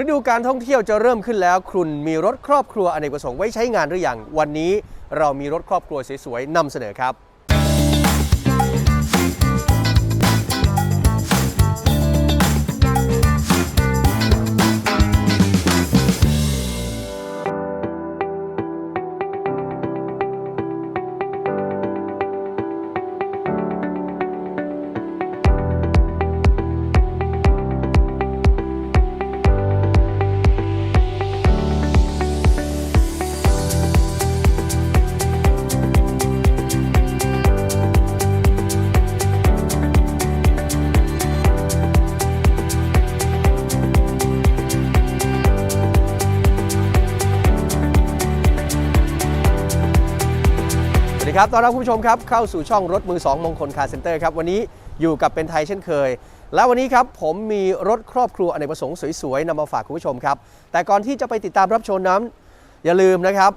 ฤดูการท่องเที่ยวจะเริ่มขึ้นแล้ว คุณมีรถครอบครัวอเนกประสงค์ไว้ใช้งานหรือยังวันนี้เรามีรถครอบครัวสวยๆนำเสนอครับ ครับต้อนรับคุณผู้ชมครับเข้าสู่ช่องรถมือ 2 มงคลคาร์เซ็นเตอร์ครับวันนี้อยู่กับเป็นไทยเช่นเคย และวันนี้ครับผมมีรถครอบครัวอเนกประสงค์สวยๆนำมาฝากคุณผู้ชมครับ แต่ก่อนที่จะไปติดตามรับชมนั้นอย่าลืมนะครับ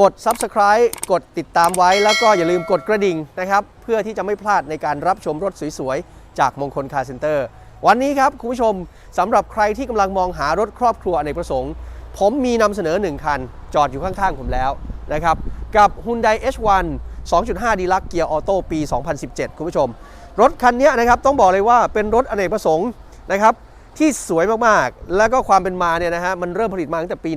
กด Subscribe กดติดตามไว้แล้วก็อย่าลืมกดกระดิ่งนะครับเพื่อที่จะไม่พลาดในการรับชมรถสวยๆจากมงคลคาร์เซ็นเตอร์วันนี้ครับคุณผู้ชมสำหรับใครที่กำลังมองหารถครอบครัวอเนกประสงค์ ผมมีนำเสนอ 1 คัน จอดอยู่ข้างๆผมแล้วนะครับกับ Hyundai H1 2.5 d ีลักเกียร์ออโต้ปี 2017 คุณผู้ชม รถคันนี้นะครับต้องบอกเลยว่าเป็นรถอเนกประสงค์นะครับที่สวยมากๆ แล้วก็ความเป็นมาเนี่ยนะฮะมันเริ่มผลิตมาตั้งแต่ปี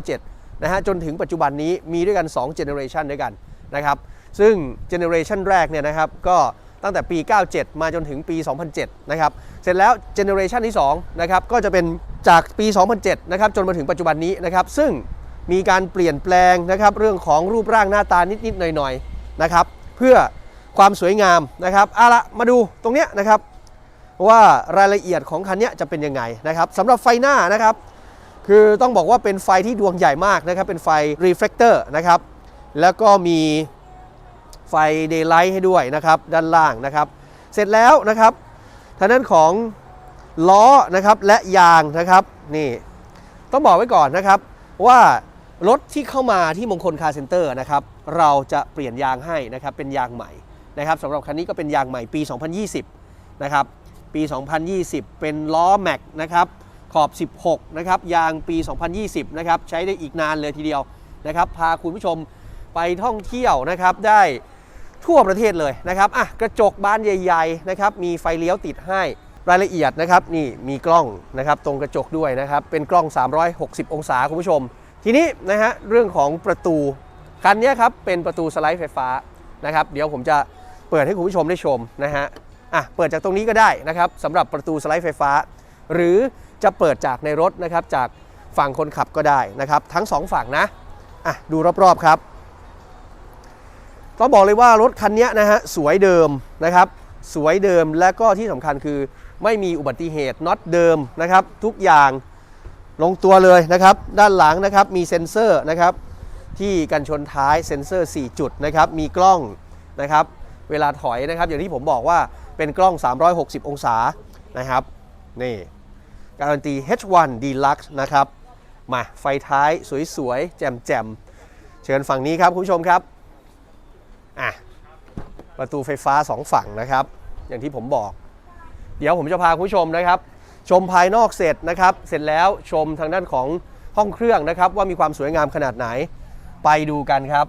1997 นะฮะจนถึงปัจจุบันนี้มีด้วยกัน2 generation ด้วยกันนะครับซึ่ง generation แรกเนี่ยนะครับก็ตั้งแต่ปี 97 มาจนถึงปี 2007 นะครับ เสร็จแล้ว generation ที่2นะครับ ก็จะเป็นจากปี 2007 นะครับ จนมาถึงปัจจุบันนี้นะครับ ซึ่งมีการเปลี่ยนแปลงนะครับ เรื่องของรูปร่างหน้าตานิด ๆ หน่อย ๆ นะครับ เพื่อความสวยงามนะครับเอาละมาดูตรงเนี้ยนะครับ ว่ารายละเอียดของคันนี้จะเป็นยังไงนะครับสำหรับไฟหน้านะครับ คือต้องบอกว่าเป็นไฟที่ดวงใหญ่มากนะครับ เป็นไฟ reflector นะครับ แล้วก็มีไฟ daylight ให้ด้วยนะครับ ด้านล่างนะครับ เสร็จแล้วนะครับทางด้านของล้อนะครับและยางนะครับนี่ต้องบอกไว้ก่อนนะครับว่ารถที่เข้ามาที่มงคลคาร์เซ็นเตอร์นะครับ เราจะเปลี่ยนยางให้นะครับเป็นยางใหม่นะครับสำหรับคันนี้ก็เป็นยางใหม่ปี 2020 นะครับ ปี 2020 เป็นล้อแม็กนะครับขอบ 16 นะครับ ยางปี 2020 นะครับ ใช้ได้อีกนานเลยทีเดียวนะครับ พาคุณผู้ชมไปท่องเที่ยวนะครับ ได้ทั่วประเทศเลยนะครับอะกระจกบานใหญ่ๆ นะครับ มีไฟเลี้ยวติดให้รายละเอียดนะครับ นี่มีกล้องนะครับ ตรงกระจกด้วยนะครับ เป็นกล้อง 360 องศาคุณผู้ชม ทีนี้นะฮะ เรื่องของประตู คันนี้ครับเป็นประตูสไลด์ไฟฟ้านะครับ เดี๋ยวผมจะเปิดให้คุณผู้ชมได้ชมนะฮะอะเปิดจากตรงนี้ก็ได้นะครับสำหรับประตูสไลด์ไฟฟ้า หรือจะเปิดจากในรถนะครับจากฝั่งคนขับก็ได้นะครับ ทั้งสองฝั่งนะอะดูรอบๆครับต้องบอกเลยว่ารถคันนี้นะฮะสวยเดิมนะครับ สวยเดิมและก็ที่สำคัญคือไม่มีอุบัติเหตุน็อตเดิมนะครับ ทุกอย่างลงตัวเลยนะครับ ด้านหลังนะครับมีเซ็นเซอร์นะครับ ที่กันชนท้ายเซ็นเซอร์ 4 จุดนะครับ มีกล้องนะครับ เวลาถอยนะครับ อย่างที่ผมบอกว่าเป็นกล้อง 360 องศานะครับ นี่ การันตี H1 Deluxe นะครับ มาไฟท้ายสวยๆ แจ่มๆ เชิญฝั่งนี้ครับ คุณผู้ชมครับ อะ ประตูไฟฟ้า 2 ฝั่งนะครับ อย่างที่ผมบอก เดี๋ยวผมจะพาคุณผู้ชมนะครับ ชมภายนอกเสร็จนะครับ เสร็จแล้วชมทางด้านของห้องเครื่องนะครับว่ามีความสวยงามขนาดไหน ไปดูกันครับ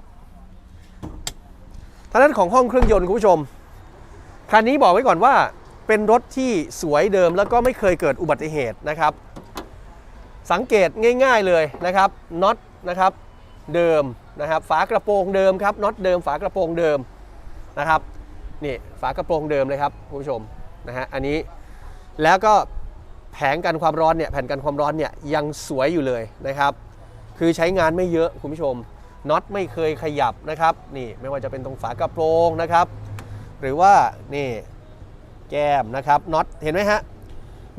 ทางด้านของห้องเครื่องยนต์คุณผู้ชม คันนี้บอกไว้ก่อนว่าเป็นรถที่สวยเดิมแล้วก็ไม่เคยเกิดอุบัติเหตุนะครับ สังเกตง่าย ๆเลยนะครับน็อตนะครับเดิมนะครับฝากระโปรงเดิมครับน็อตเดิมฝากระโปรงเดิมนะครับนี่ฝากระโปรงเดิมเลยครับคุณผู้ชมนะฮะอันนี้แล้วก็แผงกันความร้อนเนี่ยแผ่นกันความร้อนเนี่ยยังสวยอยู่เลยนะครับ คือใช้งานไม่เยอะคุณผู้ชม น็อตไม่เคยขยับนะครับนี่ไม่ว่าจะเป็นตรงฝากระโปรงนะครับ หรือว่านี่แก้มนะครับน็อตเห็นไหมฮะ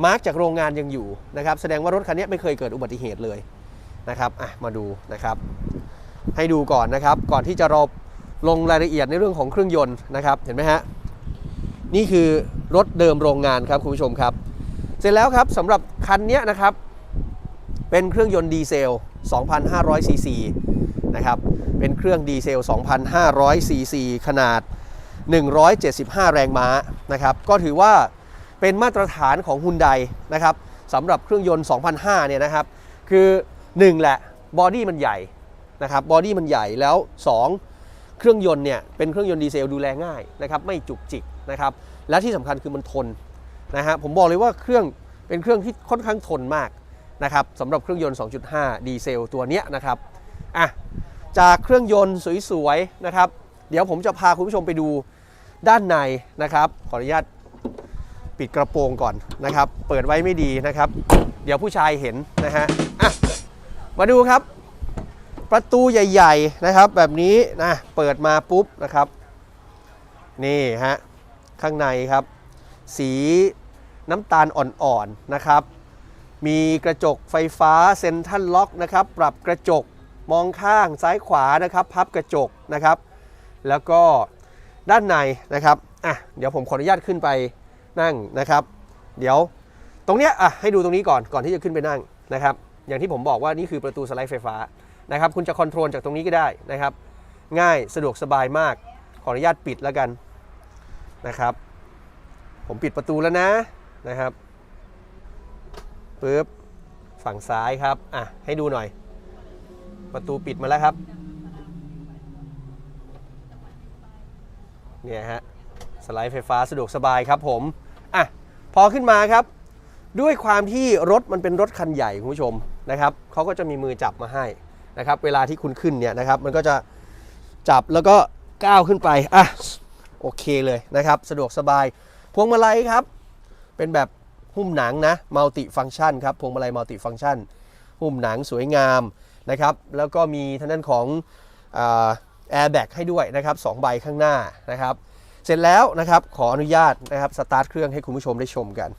มาร์กจากโรงงานยังอยู่นะครับ แสดงว่ารถคันนี้ไม่เคยเกิดอุบัติเหตุเลยนะครับอะมาดูนะครับ ให้ดูก่อนนะครับ ก่อนที่จะเราลงรายละเอียดในเรื่องของเครื่องยนต์นะครับ เห็นไหมฮะนี่คือรถเดิมโรงงานครับคุณผู้ชมครับ เสร็จแล้วครับสำหรับคันนี้นะครับ เป็นเครื่องยนต์ดีเซล 2,500ซีซี นะครับ เป็นเครื่องดีเซล 2,500 ซีซี ขนาด 175 แรงม้านะครับ ก็ถือว่าเป็นมาตรฐานของฮุนไดนะครับสำหรับเครื่องยนต์2005เนี่ยนะครับ คือ 1 แหละ บอดี้มันใหญ่นะครับ บอดี้มันใหญ่แล้ว 2 เครื่องยนต์เนี่ยเป็นเครื่องยนต์ดีเซลดูแลง่ายนะครับไม่จุกจิกนะครับและที่สำคัญคือมันทนนะฮะผมบอกเลยว่าเครื่องเป็นเครื่องที่ค่อนข้างทนมากนะครับสำหรับเครื่องยนต์ 2.5 ดีเซลตัวเนี้ยนะครับ อะจากเครื่องยนต์สวยๆนะครับ เดี๋ยวผมจะพาคุณผู้ชมไปดูด้านในนะครับ ขออนุญาตปิดกระโปรงก่อนนะครับ เปิดไว้ไม่ดีนะครับ เดี๋ยวผู้ชายเห็นนะฮะอะมาดูครับ ประตูใหญ่ๆนะครับ แบบนี้นะเปิดมาปุ๊บนะครับ นี่ฮะข้างในครับ สีน้ำตาลอ่อนๆนะครับ มีกระจกไฟฟ้าเซ็นทรัลล็อกนะครับ ปรับกระจก มองข้างซ้ายขวานะครับ พับกระจกนะครับ แล้วก็ด้านในนะครับอะเดี๋ยวผมขออนุญาตขึ้นไปนั่งนะครับ เดี๋ยวตรงเนี้ยอะให้ดูตรงนี้ก่อนก่อนที่จะขึ้นไปนั่งนะครับ อย่างที่ผมบอกว่านี่คือประตูสไลด์ไฟฟ้านะครับ คุณจะคอนโทรลจากตรงนี้ก็ได้นะครับ ง่ายสะดวกสบายมาก ขออนุญาตปิดแล้วกันนะครับ ผมปิดประตูแล้วนะนะครับปึ๊บฝั่งซ้ายครับอะให้ดูหน่อย ประตูปิดมาแล้วครับ เนี่ยฮะ สไลด์ไฟฟ้าสะดวกสบายครับผม อะ พอขึ้นมาครับ ด้วยความที่รถมันเป็นรถคันใหญ่คุณผู้ชมนะครับเขาก็จะมีมือจับมาให้นะครับ เวลาที่คุณขึ้นเนี่ยนะครับ มันก็จะจับแล้วก็ก้าวขึ้นไป อะ โอเคเลยนะครับ สะดวกสบาย พวงมาลัยครับ เป็นแบบหุ้มหนังนะ มัลติฟัง c t ชันครับ พวงมาลัยมัลติฟัง c t ชัน หุ้มหนังสวยงาม นะครับ แล้วก็มีทางด้านของแอร์แบ็กให้ด้วยนะครับสองใบข้างหน้านะครับ เสร็จแล้วนะครับขออนุญาตนะครับสตาร์ทเครื่องให้คุณผู้ชมได้ชมกัน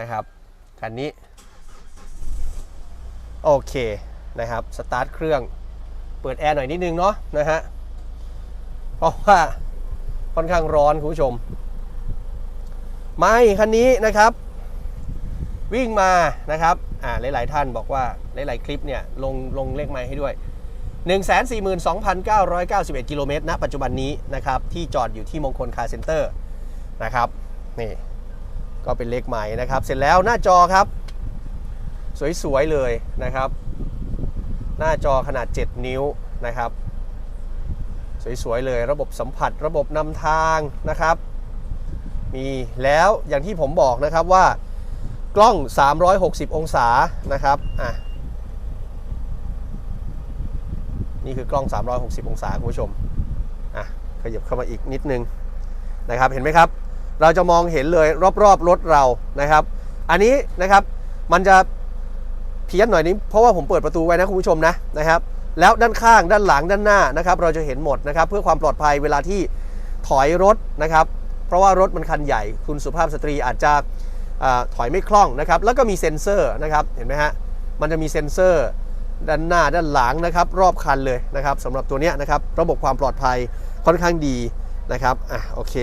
นะครับคันนี้โอเคนะครับสตาร์ทเครื่องเปิดแอร์หน่อยนิดนึงเนาะนะฮะเพราะว่าค่อนข้างร้อนคุณผู้ชม ไม่คันนี้นะครับ วิ่งมานะครับอ่าหลาย ๆ ท่านบอกว่าหลาย ๆ คลิปเนี่ยลงลงเลขไม้ให้ด้วย 142,991 กิโลเมตรณปัจจุบันนี้นะครับที่จอดอยู่ที่มงคลคาร์เซ็นเตอร์นะครับนี่ก็เป็นเลขใหม่นะครับ เสร็จแล้วหน้าจอครับ สวย ๆ เลยนะครับ หน้าจอขนาด 7 นิ้วนะครับ สวย ๆ เลยระบบสัมผัสระบบนำทางนะครับ มีแล้วอย่างที่ผมบอกนะครับว่า กล้อง 360 องศานะครับอะนี่คือกล้อง 360 องศาคุณผู้ชมอะขยับเข้ามาอีกนิดนึงนะครับเห็นไหมครับ เราจะมองเห็นเลยรอบๆรถเรานะครับ อันนี้นะครับมันจะเพี้ยนหน่อยนี้เพราะว่าผมเปิดประตูไว้นะคุณผู้ชมนะนะครับ แล้วด้านข้างด้านหลังด้านหน้านะครับ เราจะเห็นหมดนะครับ เพื่อความปลอดภัยเวลาที่ถอยรถนะครับ เพราะว่ารถมันคันใหญ่ คุณสุภาพสตรีอาจจะ ถอยไม่คล่องนะครับ แล้วก็มีเซ็นเซอร์นะครับเห็นไหมฮะมันจะมีเซ็นเซอร์ด้านหน้าด้านหลังนะครับ รอบคันเลยนะครับสำหรับตัวเนี้ยนะครับ ระบบความปลอดภัยค่อนข้างดีนะครับอะโอเค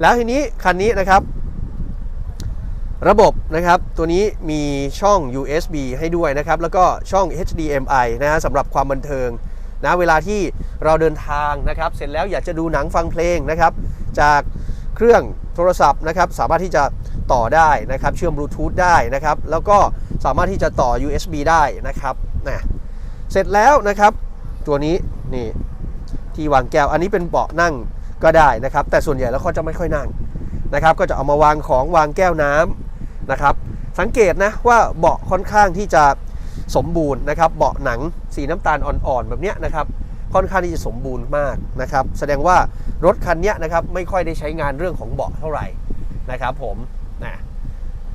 แล้วทีนี้คันนี้นะครับ ระบบนะครับตัวนี้มีช่อง USB ให้ด้วยนะครับ แล้วก็ช่อง HDMI นะฮะสำหรับความบันเทิงนะเวลาที่เราเดินทางนะครับ เสร็จแล้วอยากจะดูหนังฟังเพลงนะครับ จากเครื่องโทรศัพท์นะครับ สามารถที่จะ ต่อได้นะครับ เชื่อมบลูทูธได้นะครับ แล้วก็สามารถที่จะต่อ USB ได้นะครับนะเสร็จแล้วนะครับ ตัวนี้นี่ที่วางแก้ว อันนี้เป็นเบาะนั่งก็ได้นะครับ แต่ส่วนใหญ่แล้วเขาจะไม่ค่อยนั่งนะครับ ก็จะเอามาวางของวางแก้วน้ำนะครับ สังเกตนะว่าเบาะค่อนข้างที่จะสมบูรณ์นะครับ เบาะหนังสีน้ำตาลอ่อนๆแบบเนี้ยนะครับค่อนข้างที่จะสมบูรณ์มากนะครับ แสดงว่ารถคันเนี้ยนะครับไม่ค่อยได้ใช้งานเรื่องของเบาะเท่าไหร่นะครับผม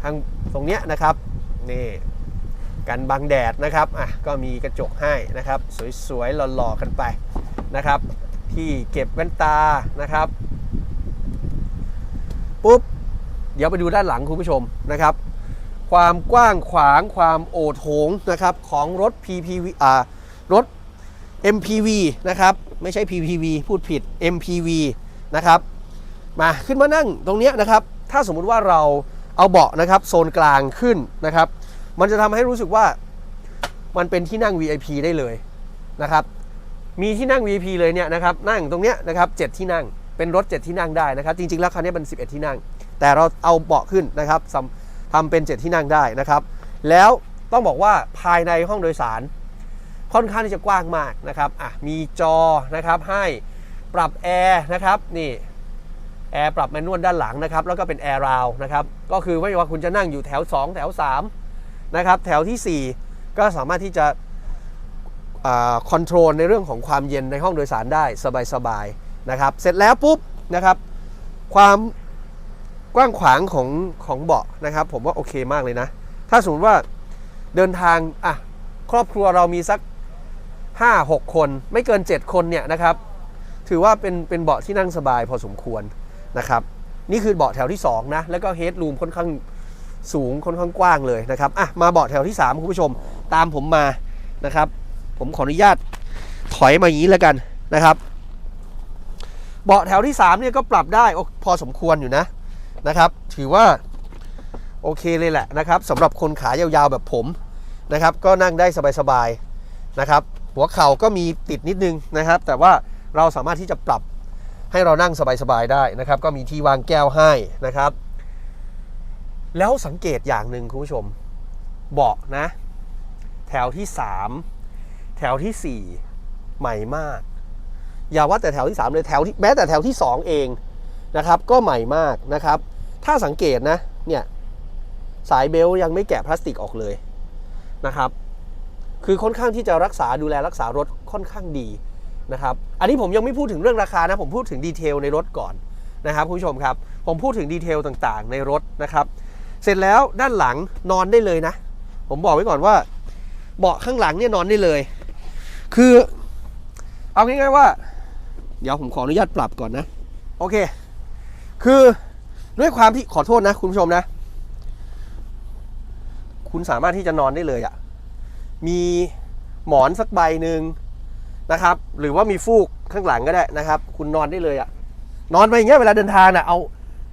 ทางตรงเนี้ยนะครับนี่กันบังแดดนะครับอะก็มีกระจกให้นะครับ สวยๆหล่อๆกันไปนะครับ ที่เก็บแว่นตานะครับปุ๊บเดี๋ยวไปดูด้านหลังคุณผู้ชมนะครับ ความกว้างขวางความโอโถงนะครับของรถ PPV อ่ารถ MPV นะครับไม่ใช่ PPV พูดผิด MPV นะครับ มาขึ้นมานั่งตรงนี้นะครับ ถ้าสมมุติว่าเรา เอาเบาะนะครับโซนกลางขึ้นนะครับ มันจะทำให้รู้สึกว่ามันเป็นที่นั่ง VIP ได้เลยนะครับ มีที่นั่ง VIP เลยเนี่ยนะครับ นั่งตรงเนี้ยนะครับ7ที่นั่ง เป็นรถ 7 ที่นั่งได้นะครับ จริงๆ แล้วคันนี้เป็น11 ที่นั่ง แต่เราเอาเบาะขึ้นนะครับทำทำเป็นเจ็ดที่นั่งได้นะครับ แล้วต้องบอกว่าภายในห้องโดยสาร ค่อนข้างที่จะกว้างมากนะครับอะมีจอนะครับให้ปรับแอร์นะครับนี่ แอร์ปรับแมนนวลด้านหลังนะครับแล้วก็เป็นแอร์ราวนะครับก็คือไม่ว่าคุณจะนั่งอยู่แถว 2 แถว3นะครับแถวทีสี่ 4 ก็สามารถที่จะคอนโทรลในเรื่องของความเย็นในห้องโดยสารได้สบายๆนะครับเสร็จแล้วปุ๊บนะครับความกว้างขวางของของเบาะนะครับ ผมว่าโอเคมากเลยนะ ถ้าสมมติว่าเดินทางอะครอบครัวเรามีสัก 5 6 คน ไม่เกิน 7 คนเนี่ยนะครับ ถือว่าเป็นเป็นเบาะที่นั่งสบายพอสมควร นะครับนี่คือเบาะแถวที่2นะแล้วก็เฮดรูมค่อนข้างสูงค่อนข้างกว้างเลยนะครับอะมาเบาะแถวที่3คุณผู้ชมตามผมมานะครับ ผมขออนุญาตถอยมาอย่างนี้แล้วกันนะครับ เบาะแถวที่3เนี่ยก็ปรับได้โอพอสมควรอยู่นะนะครับ ถือว่าโอเคเลยแหละนะครับสำหรับคนขายาวๆแบบผมนะครับ ก็นั่งได้สบายๆนะครับ หัวเข่าก็มีติดนิดนึงนะครับ แต่ว่าเราสามารถที่จะปรับ ให้เรานั่งสบายๆได้นะครับ ก็มีที่วางแก้วให้นะครับ แล้วสังเกตอย่างหนึ่งคุณผู้ชม เบาะนะ แถวที่ 3 แถวทีสี่ 4 ใหม่มาก อย่าว่าแต่แถวที่ 3 เลยแถวที่แม้แต่แถวที่ 2 เองนะครับ ก็ใหม่มากนะครับ ถ้าสังเกตนะเนี่ยสายเบลยังไม่แกะพลาสติกออกเลยนะครับ คือค่อนข้างที่จะรักษาดูแลรักษารถค่อนข้างดี นะครับ อันนี้ผมยังไม่พูดถึงเรื่องราคานะ ผมพูดถึงดีเทลในรถก่อนนะครับคุณผู้ชมครับ ผมพูดถึงดีเทลต่างๆ ในรถนะครับ เสร็จแล้วด้านหลังนอนได้เลยนะ ผมบอกไว้ก่อนว่า เบาะข้างหลังเนี่ยนอนได้เลย คือ เอาง่ายๆว่า เดี๋ยวผมขออนุญาตปรับก่อนนะ โอเค คือด้วยความที่ขอโทษนะ คุณผู้ชมนะ คุณสามารถที่จะนอนได้เลยอะ่ะ มีหมอนสักใบหนึ่ง นะครับ หรือว่ามีฟูกข้างหลังก็ได้นะครับ คุณนอนได้เลยอะ่ะ นอนไปอย่างเงี้ยเวลาเดินทางน่ะเอา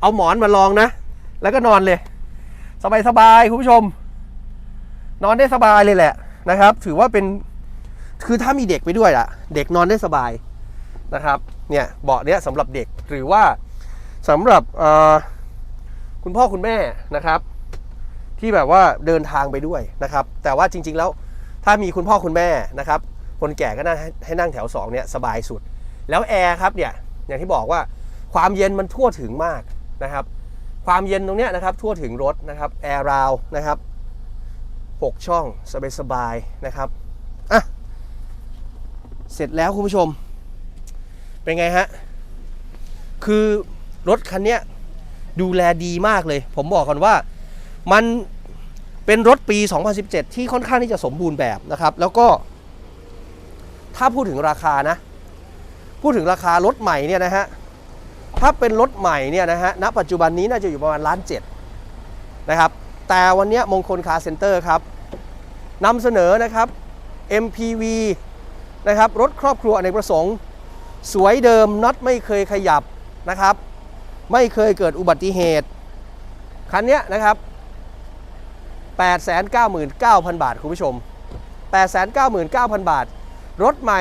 เอาหมอนมาลองนะ แล้วก็นอนเลย สบายๆคุณผู้ชม นอนได้สบายเลยแหละนะครับ ถือว่าเป็นคือถ้ามีเด็กไปด้วยอะเด็กนอนได้สบายนะครับเนี่ยเบาะเนี้ยสำหรับเด็กหรือว่าสำหรับคุณพ่อคุณแม่นะครับ ที่แบบว่าเดินทางไปด้วยนะครับ แต่ว่าจริง ๆแล้วถ้ามีคุณพ่อคุณแม่นะครับ คนแก่ก็น่าให้ให้นั่งแถว2เนี่ยสบายสุด แล้วแอร์ครับเนี่ยอย่างที่บอกว่าความเย็นมันทั่วถึงมากนะครับ ความเย็นตรงเนี้ยนะครับทั่วถึงรถนะครับแอร์ราวนะครับ6ช่องสบายๆนะครับอะเสร็จแล้วคุณผู้ชม เป็นไงฮะคือรถคันเนี้ยดูแลดีมากเลย ผมบอกก่อนว่ามันเป็นรถปี 2017 ที่ค่อนข้างที่จะสมบูรณ์แบบนะครับ แล้วก็ ถ้าพูดถึงราคานะ พูดถึงราคารถใหม่เนี่ยนะฮะ ถ้าเป็นรถใหม่เนี่ยนะฮะ ณ ปัจจุบันนี้น่าจะอยู่ประมาณล้านเจ็ดนะครับ แต่วันนี้มงคลคาร์เซ็นเตอร์ครับนำเสนอนะครับ MPV นะครับ รถครอบครัวอเนกประสงค์ สวยเดิมน็อตไม่เคยขยับนะครับ ไม่เคยเกิดอุบัติเหตุ คันเนี้ยนะครับ899,000 บาท คุณผู้ชม 899,000 บาท รถใหม่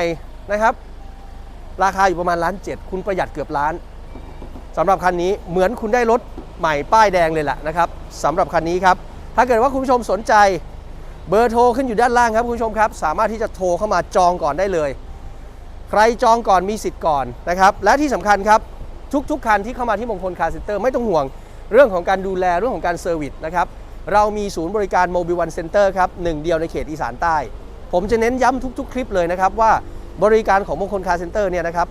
นะครับ ราคาอยู่ประมาณล้านเจ็ดคุณประหยัดเกือบล้านสำหรับคันนี้เหมือนคุณได้รถใหม่ป้ายแดงเลยแหละนะครับสำหรับคันนี้ครับถ้าเกิดว่าคุณผู้ชมสนใจเบอร์โทรขึ้นอยู่ด้านล่างครับคุณผู้ชมครับ สามารถที่จะโทรเข้ามาจองก่อนได้เลย ใครจองก่อนมีสิทธิ์ก่อนนะครับ และที่สำคัญครับ ทุกๆคันที่เข้ามาที่มงคลคาร์เซ็นเตอร์ไม่ต้องห่วง เรื่องของการดูแลเรื่องของการเซอร์วิสนะครับ เรามีศูนย์บริการโมบิวันเซ็นเตอร์ครับหนึ่งเดียวในเขตอีสานใต้ ผมจะเน้นย้ำทุก ๆ คลิปเลยนะครับว่าบริการของมงคลคาร์เซ็นเตอร์เนี่ยนะครับ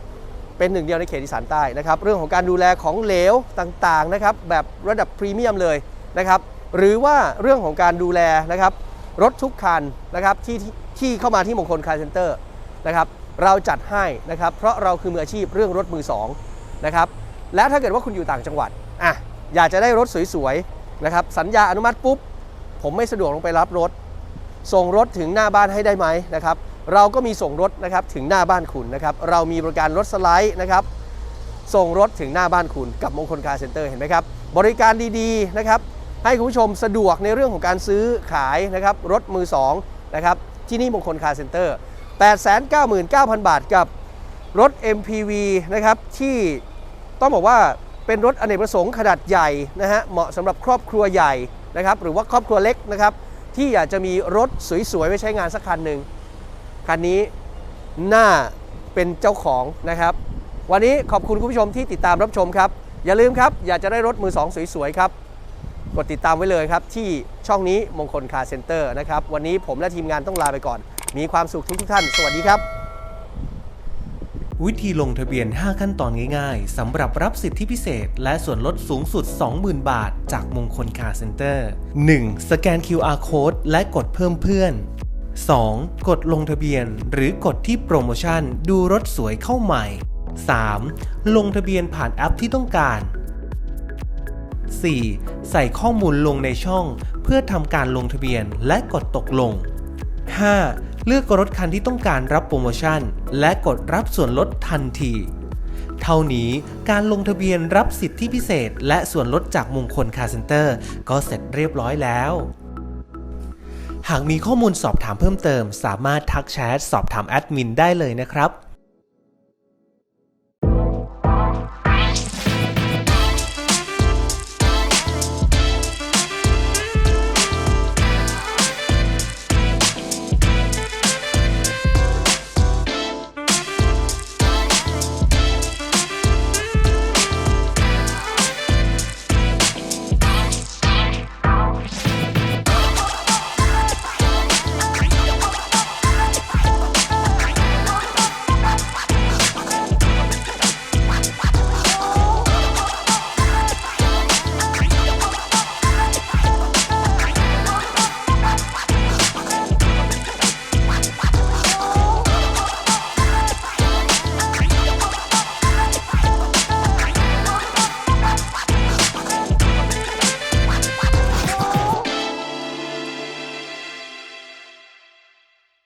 เป็นหนึ่งเดียวในเขตอีสานใต้นะครับเรื่องของการดูแลของเหลวต่างๆนะครับแบบระดับพรีเมียมเลยนะครับหรือว่าเรื่องของการดูแลนะครับรถทุกคันนะครับที่ที่ที่เข้ามาที่มงคลคาร์เซ็นเตอร์นะครับเราจัดให้นะครับเพราะเราคือมืออาชีพเรื่องรถมือสองนะครับและถ้าเกิดว่าคุณอยู่ต่างจังหวัดอะอยากจะได้รถสวยๆนะครับสัญญาอนุมัติปุ๊บ ผมไม่สะดวกลงไปรับรถ ส่งรถถึงหน้าบ้านให้ได้ไหมนะครับเราก็มีส่งรถนะครับถึงหน้าบ้านคุณนะครับเรามีบริการรถสไลด์นะครับส่งรถถึงหน้าบ้านคุณกับมงคลคาร์เซ็นเตอร์เห็นไหมครับบริการดีๆนะครับให้คุณผู้ชมสะดวกในเรื่องของการซื้อขายนะครับรถมือ2นะครับที่นี่มงคลคาร์เซ็นเตอร์ 899,000 บาทกับรถ MPV นะครับที่ต้องบอกว่าเป็นรถอเนกประสงค์ขนาดใหญ่นะฮะเหมาะสำหรับครอบครัวใหญ่นะครับหรือว่าครอบครัวเล็กนะครับ ที่อยากจะมีรถสวยๆไว้ใช้งานสักคันหนึ่งคันนี้น่าเป็นเจ้าของนะครับ วันนี้ขอบคุณคุณผู้ชมที่ติดตามรับชมครับ อย่าลืมครับ อยากจะได้รถมือสองสวยๆครับ กดติดตามไว้เลยครับ ที่ช่องนี้มงคลคาร์เซ็นเตอร์นะครับ วันนี้ผมและทีมงานต้องลาไปก่อน มีความสุขทุกๆท่าน สวัสดีครับ วิธีลงทะเบียน 5 ขั้นตอนง่ายๆสำหรับรับสิทธิพิเศษ และส่วนลดสูงสุด 20,000 บาท จากมงคลคาร์เซ็นเตอร์ 1. สแกน QR Code และกดเพิ่มเพื่อน 2. กดลงทะเบียน หรือกดที่โปรโมชั่น ดูรถสวยเข้าใหม่ 3. ลงทะเบียนผ่านแอปที่ต้องการ 4. ใส่ข้อมูลลงในช่อง เพื่อทำการลงทะเบียนและกดตกลง 5. เลือกรถคันที่ต้องการรับโปรโมชั่น และกดรับส่วนลดทันที เท่านี้การลงทะเบียนรับสิทธิพิเศษ และส่วนลดจากมงคลคาร์เซนเตอร์ ก็เสร็จเรียบร้อยแล้ว หากมีข้อมูลสอบถามเพิ่มเติม สามารถทักแชทสอบถามแอดมินได้เลยนะครับ